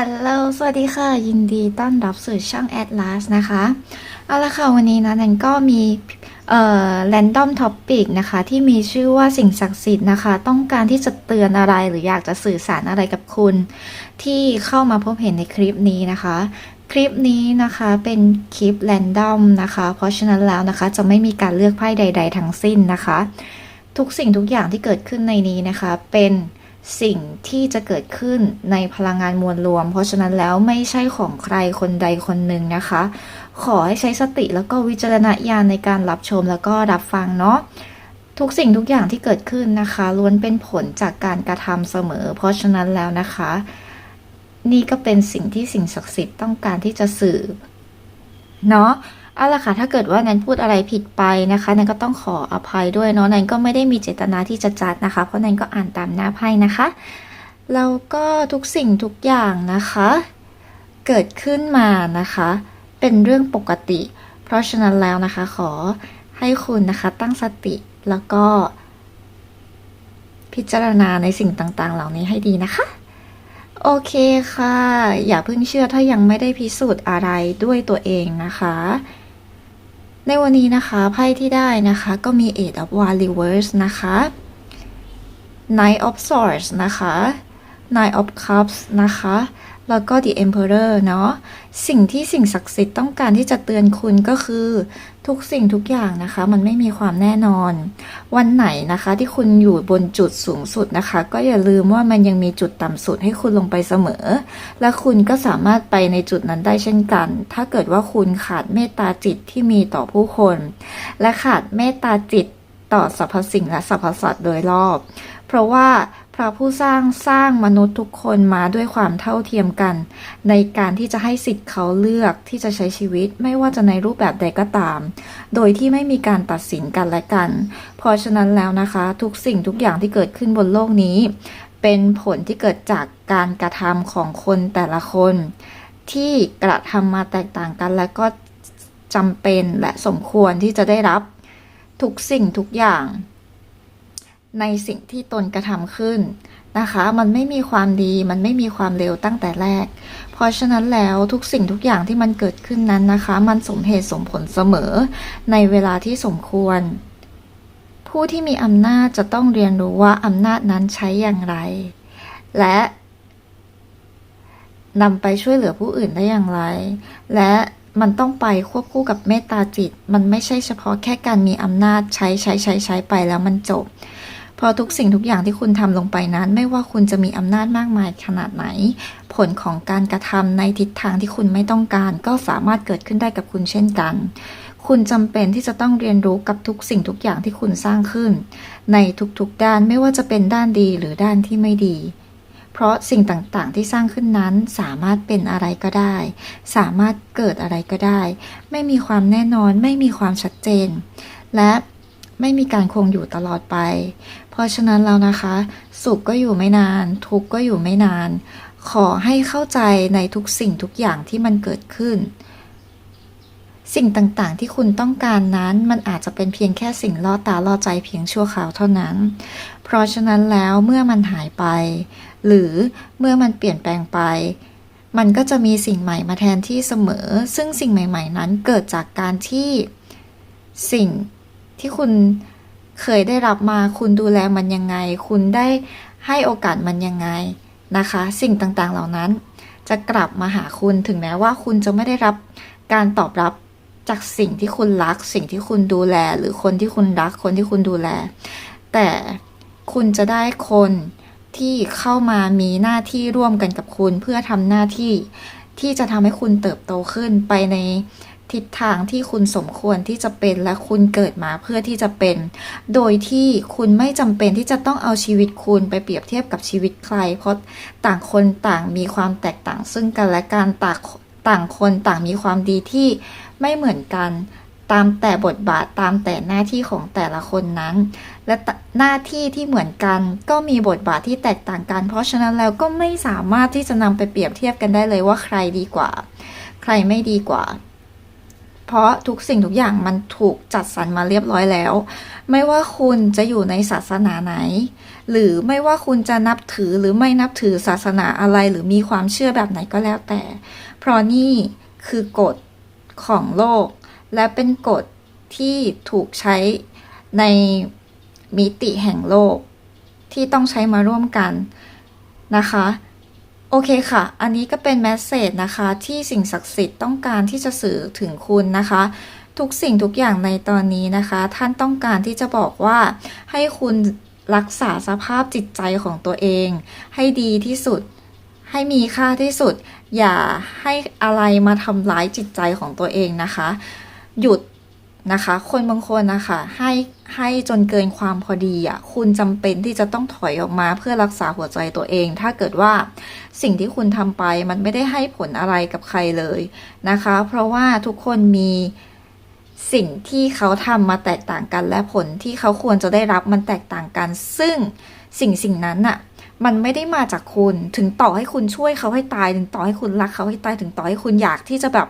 อัลโหลสวัสดีค่ะ ยินดีต้อนรับสู่ช่อง Atlas นะคะ เอาละค่ะ วันนี้นะแนนก็มีเอ่อ random topic นะคะ ที่มีชื่อว่าสิ่งศักดิ์สิทธิ์นะคะ ต้องการที่จะเตือนอะไรหรืออยากจะสื่อสารอะไรกับคุณ ที่เข้ามาพบเห็นในคลิปนี้นะคะ คลิปนี้นะคะเป็นคลิป random นะคะ เพราะฉะนั้นแล้วนะคะจะไม่มีการเลือกไพ่ใด ๆ ทั้งสิ้นนะคะ ทุกสิ่งทุกอย่างที่เกิดขึ้นในนี้นะคะเป็น สิ่งที่จะเกิดขึ้นในพลังงานมวลรวม เพราะฉะนั้นแล้วไม่ใช่ของใครคนใดคนหนึ่งนะคะ ขอให้ใช้สติแล้วก็วิจารณญาณในการรับชมแล้วก็รับฟังเนาะทุกสิ่งทุกอย่างที่เกิดขึ้นนะคะล้วนเป็นผลจากการกระทำเสมอ เพราะฉะนั้นแล้วนะคะ นี่ก็เป็นสิ่งที่สิ่งศักดิ์สิทธิ์ต้องการที่จะสื่อเนาะ เอาละค่ะ ถ้าเกิดว่าแนนพูดอะไรผิดไปนะคะแนนก็ต้องขออภัยด้วยเนาะแนนก็ไม่ได้มีเจตนาที่จะจัดนะคะ เพราะแนนก็อ่านตามหน้าไพ่นะคะแล้วก็ทุกสิ่งทุกอย่างนะคะ เกิดขึ้นมานะคะ เป็นเรื่องปกติ เพราะฉะนั้นแล้วนะคะ ขอให้คุณนะคะตั้งสติแล้วก็ พิจารณาในสิ่งต่างๆ เหล่านี้ให้ดีนะคะ โอเคค่ะ อย่าเพิ่งเชื่อถ้ายังไม่ได้พิสูจน์อะไรด้วยตัวเองนะคะ ในวันนี้นะคะไพ่ที่ได้นะคะก็มี Eight of Wands Reverse นะคะ Knight of Swords นะคะ Nine of Cups นะคะ แล้วก็ The Emperor เนาะ สิ่งที่สิ่งศักดิ์สิทธิ์ต้องการที่จะเตือนคุณก็คือทุกสิ่งทุกอย่างนะคะ มันไม่มีความแน่นอน วันไหนนะคะที่คุณอยู่บนจุดสูงสุดนะคะ ก็อย่าลืมว่ามันยังมีจุดต่ำสุดให้คุณลงไปเสมอ และคุณก็สามารถไปในจุดนั้นได้เช่นกัน ถ้าเกิดว่าคุณขาดเมตตาจิตที่มีต่อผู้คน และขาดเมตตาจิตต่อสรรพสิ่งและสรรพสัตว์โดยรอบ เพราะว่า พระผู้สร้างสร้างมนุษย์ทุกคนมาด้วยความเท่าเทียมกัน ในการที่จะให้สิทธิ์เขาเลือกที่จะใช้ชีวิตไม่ว่าจะในรูปแบบใดก็ตาม โดยที่ไม่มีการตัดสินกันและกัน เพราะฉะนั้นแล้วนะคะ ทุกสิ่งทุกอย่างที่เกิดขึ้นบนโลกนี้ เป็นผลที่เกิดจากการกระทำของคนแต่ละคน ที่กระทำมาแตกต่างกันและก็จำเป็นและสมควรที่จะได้รับทุกสิ่งทุกอย่าง ในสิ่งที่ตนกระทำขึ้นนะคะ มันไม่มีความดี มันไม่มีความเร็วตั้งแต่แรก เพราะฉะนั้นแล้วทุกสิ่งทุกอย่างที่มันเกิดขึ้นนั้นนะคะ มันสมเหตุสมผลเสมอ ในเวลาที่สมควร ผู้ที่มีอำนาจจะต้องเรียนรู้ว่าอำนาจนั้นใช้อย่างไร และนำไปช่วยเหลือผู้อื่นได้อย่างไร และมันต้องไปควบคู่กับเมตตาจิต มันไม่ใช่เฉพาะแค่การมีอำนาจใช้ใช้ใช้ใช้ไปแล้วมันจบ เพราะทุกสิ่งทุกอย่างที่คุณทำลงไปนั้น ไม่ว่าคุณจะมีอำนาจมากมายขนาดไหน ผลของการกระทำในทิศทางที่คุณไม่ต้องการ ก็สามารถเกิดขึ้นได้กับคุณเช่นกัน คุณจำเป็นที่จะต้องเรียนรู้กับทุกสิ่งทุกอย่างที่คุณสร้างขึ้น ในทุกๆด้านไม่ว่าจะเป็นด้านดีหรือด้านที่ไม่ดีเพราะสิ่งต่างๆ ที่สร้างขึ้นนั้นสามารถเป็นอะไรก็ได้ สามารถเกิดอะไรก็ได้ ไม่มีความแน่นอนไม่มีความชัดเจน และ ไม่มีการคงอยู่ตลอดไป เพราะฉะนั้นแล้วนะคะ สุขก็อยู่ไม่นาน ทุกข์ก็อยู่ไม่นาน ขอให้เข้าใจในทุกสิ่งทุกอย่างที่มันเกิดขึ้น สิ่งต่างๆ ที่คุณต้องการนั้นมันอาจจะเป็นเพียงแค่สิ่งล่อตาล่อใจเพียงชั่วคราวเท่านั้น เพราะฉะนั้นแล้วเมื่อมันหายไป หรือเมื่อมันเปลี่ยนแปลงไปมันก็จะมีสิ่งใหม่มาแทนที่เสมอ ซึ่งสิ่งใหม่ ๆ นั้นเกิดจากการที่สิ่ง ที่คุณเคยได้รับมาคุณดูแลมันยังไง คุณได้ให้โอกาสมันยังไงนะคะ สิ่งต่างๆเหล่านั้น จะกลับมาหาคุณถึงแม้ว่าคุณจะไม่ได้รับการตอบรับจากสิ่งที่คุณรัก สิ่งที่คุณดูแล หรือคนที่คุณรักคนที่คุณดูแล แต่คุณจะได้คนที่เข้ามามีหน้าที่ร่วมกันกับคุณ เพื่อทำหน้าที่ที่จะทำให้คุณเติบโตขึ้นไปใน ทิศทางที่คุณสมควรที่จะเป็นและคุณเกิดมาเพื่อที่จะเป็น โดยที่คุณไม่จำเป็นที่จะต้องเอาชีวิตคุณไปเปรียบเทียบกับชีวิตใคร เพราะต่างคนต่างมีความแตกต่าง ซึ่งกันและการต่างต่างคนต่างมีความดีที่ไม่เหมือนกัน ตามแต่บทบาทตามแต่หน้าที่ของแต่ละคนนั้น และหน้าที่ที่เหมือนกัน ก็มีบทบาทที่แตกต่างกัน เพราะฉะนั้นแล้วก็ไม่สามารถที่จะนำไปเปรียบเทียบกันได้เลยว่าใครดีกว่า ใครไม่ดีกว่า เพราะทุกสิ่งทุกอย่างมันถูกจัดสรรมาเรียบร้อยแล้ว ไม่ว่าคุณจะอยู่ในศาสนาไหน หรือไม่ว่าคุณจะนับถือหรือไม่นับถือศาสนาอะไรหรือมีความเชื่อแบบไหนก็แล้วแต่ เพราะนี่คือกฎของโลก และเป็นกฎที่ถูกใช้ในมิติแห่งโลก ที่ต้องใช้มาร่วมกันนะคะ โอเคค่ะ อันนี้ก็เป็นแมสเซจนะคะที่สิ่งศักดิ์สิทธิ์ต้องการที่จะสื่อถึงคุณนะคะ ทุกสิ่งทุกอย่างในตอนนี้นะคะ ท่านต้องการที่จะบอกว่า ให้คุณรักษาสภาพจิตใจของตัวเอง ให้ดีที่สุด ให้มีค่าที่สุด อย่าให้อะไรมาทำร้ายจิตใจของตัวเองนะคะ หยุด นะคะ คนบางคนนะคะให้ให้จนเกินความพอดีอะคุณจำเป็นที่จะต้องถอยออกมาเพื่อรักษาหัวใจตัวเอง ถ้าเกิดว่าสิ่งที่คุณทำไปมันไม่ได้ให้ผลอะไรกับใครเลยนะคะ เพราะว่าทุกคนมีสิ่งที่เขาทำมาแตกต่างกันและผลที่เขาควรจะได้รับมันแตกต่างกัน ซึ่งสิ่งสิ่งนั้นน่ะมันไม่ได้มาจากคุณ ถึงต่อให้คุณช่วยเขาให้ตาย ถึงต่อให้คุณรักเขาให้ตาย ถึงต่อให้คุณอยากที่จะแบบ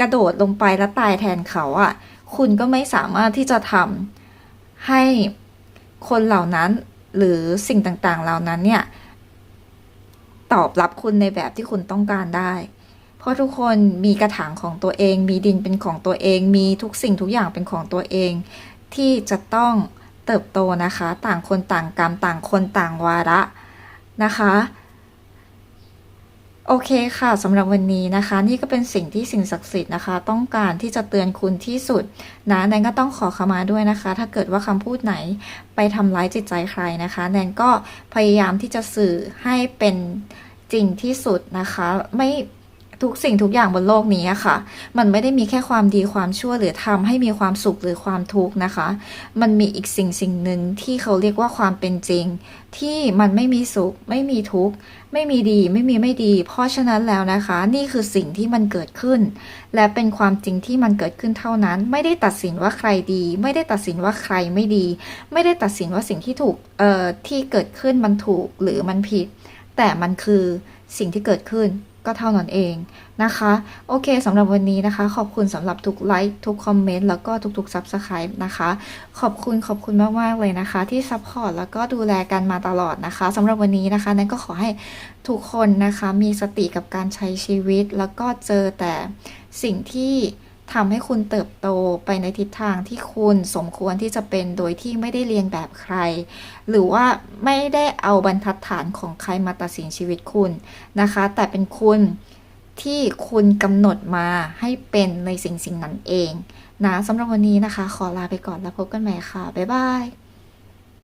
กระโดดลงไปแล้วตายแทนเขาอะ่ะ คุณก็ไม่สามารถที่จะทำให้คนเหล่านั้นหรือสิ่งต่างๆ เหล่านั้นเนี่ย ตอบรับคุณในแบบที่คุณต้องการได้ เพราะทุกคนมีกระถางของตัวเอง มีดินเป็นของตัวเอง มีทุกสิ่งทุกอย่างเป็นของตัวเอง ที่จะต้องเติบโตนะคะ ต่างคนต่างกรรมต่างคนต่างวาระนะคะ โอเคค่ะสำหรับวันนี้นะคะ นี่ก็เป็นสิ่งที่สิ่งศักดิ์สิทธิ์นะคะ ต้องการที่จะเตือนคุณที่สุดนะแนนก็ต้องขอขมาด้วยนะคะ ถ้าเกิดว่าคำพูดไหนไปทำร้ายจิตใจใครนะคะ แนนก็พยายามที่จะสื่อให้เป็นจริงที่สุดนะคะ ไม่ ทุกสิ่งทุกอย่างบนโลกนี้ค่ะ มันไม่ได้มีแค่ความดีความชั่วหรือทำให้มีความสุขหรือความทุกข์นะคะ มันมีอีกสิ่งสิ่งหนึ่งที่เขาเรียกว่าความเป็นจริง ที่มันไม่มีสุข ไม่มีทุกข์ไม่มีดีไม่มีไม่ดี เพราะฉะนั้นแล้วนะคะ นี่คือสิ่งที่มันเกิดขึ้น และเป็นความจริงที่มันเกิดขึ้นเท่านั้น ไม่ได้ตัดสินว่าใครดี ไม่ได้ตัดสินว่าใครไม่ดี ไม่ได้ตัดสินว่าสิ่งที่ถูกเอ่อที่เกิดขึ้นมันถูกหรือมันผิด แต่มันคือสิ่งที่เกิดขึ้น ก็เท่านั้นเองนะคะ โอเคสำหรับวันนี้นะคะ ขอบคุณสำหรับทุกไลค์ทุกคอมเมนต์แล้วก็ทุกๆ Subscribe นะคะ ขอบคุณขอบคุณมากๆเลยนะคะ ที่ซัพพอร์ตแล้วก็ดูแลกันมาตลอดนะคะสำหรับวันนี้นะคะนั้นก็ขอให้ทุกคนนะคะ มีสติกับการใช้ชีวิต แล้วก็เจอแต่สิ่งที่ ทำให้คุณเติบโตไปในทิศทางที่คุณสมควรที่จะเป็นโดยที่ไม่ได้เรียนแบบใคร หรือว่าไม่ได้เอาบรรทัดฐานของใครมาตัดสินชีวิตคุณนะคะ แต่เป็นคุณที่คุณกำหนดมาให้เป็นในสิ่งสิ่งนั้นเองนะสำหรับวันนี้นะคะ ขอลาไปก่อนแล้วพบกันใหม่ค่ะ บ๊ายบาย